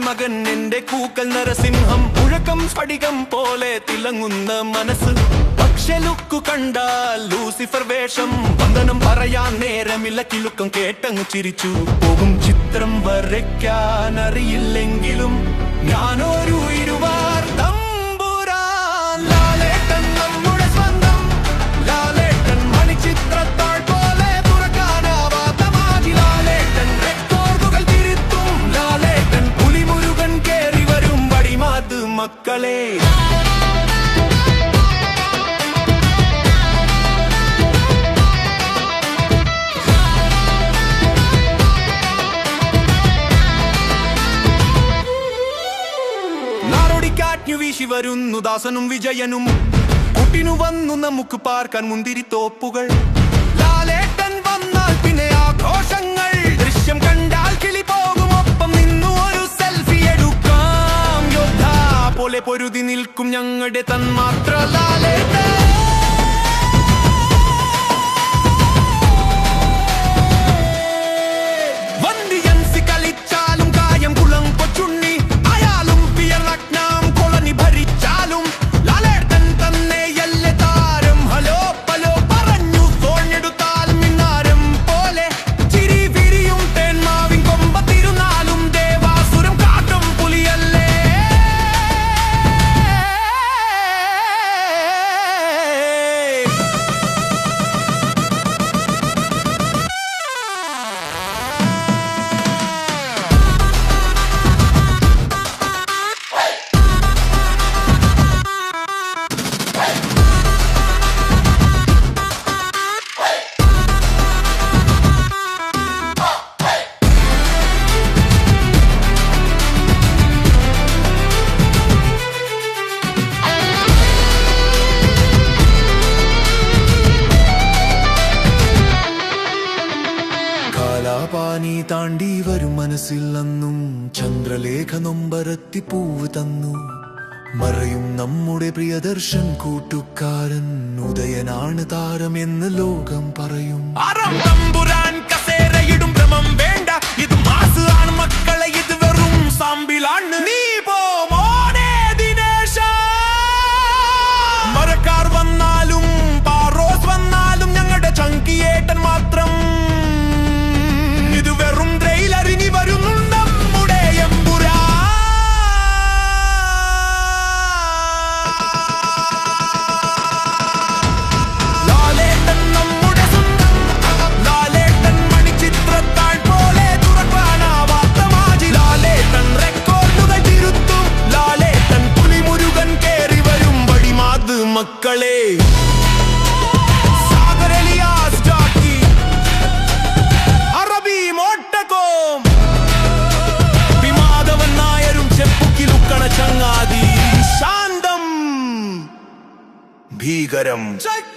മകൻ എന്റെ കൂക്കൽ നരസിംഹം. പുഴക്കം സ്ഫടികം പോലെ തിളങ്ങുന്ന മനസ്സ്. പക്ഷെ ലുക്കു കണ്ടാൽ ലൂസിഫർ വേഷം. വന്ദനം പറയാൻ നേരമില്ല കിലുക്കം കേട്ടങ്ങ് ചിരിച്ചു. പോകും ചിത്രം വരയ്ക്കാൻ അറിയില്ലെങ്കിലും ഞാനൊരു ഇരുവാർ പോലെ മക്കളെ. നാടോടിക്കാറ്റു വീശി വരുന്നു ദാസനും വിജയനും. കുട്ടിനു വന്നു നമുക്ക് പാർക്കാൻ മുന്തിരി തോപ്പുകൾ. ലാലേട്ടൻ വന്നാൽ പിന്നെ ആഘോഷങ്ങൾ. ദൃശ്യം കണ്ടാൽ പോകും ഒപ്പം നിന്നു ഒരു സെൽഫി എടുക്കാം. പോലെ പൊരുതി നിൽക്കും ഞങ്ങളുടെ തന്മാത്ര. ലാലേട്ടൻ കാലാപാനി താണ്ടി വരും മനസ്സിൽ അന്നും ചന്ദ്രലേഖ നൊമ്പരത്തി പൂവ് തന്നു. മറയും നമ്മുടെ പ്രിയദർശൻ കൂട്ടുകാരൻ ഉദയനാണ് താരമെന്ന് ലോകം പറയും. തമ്പുരാൻ Goodum. Shake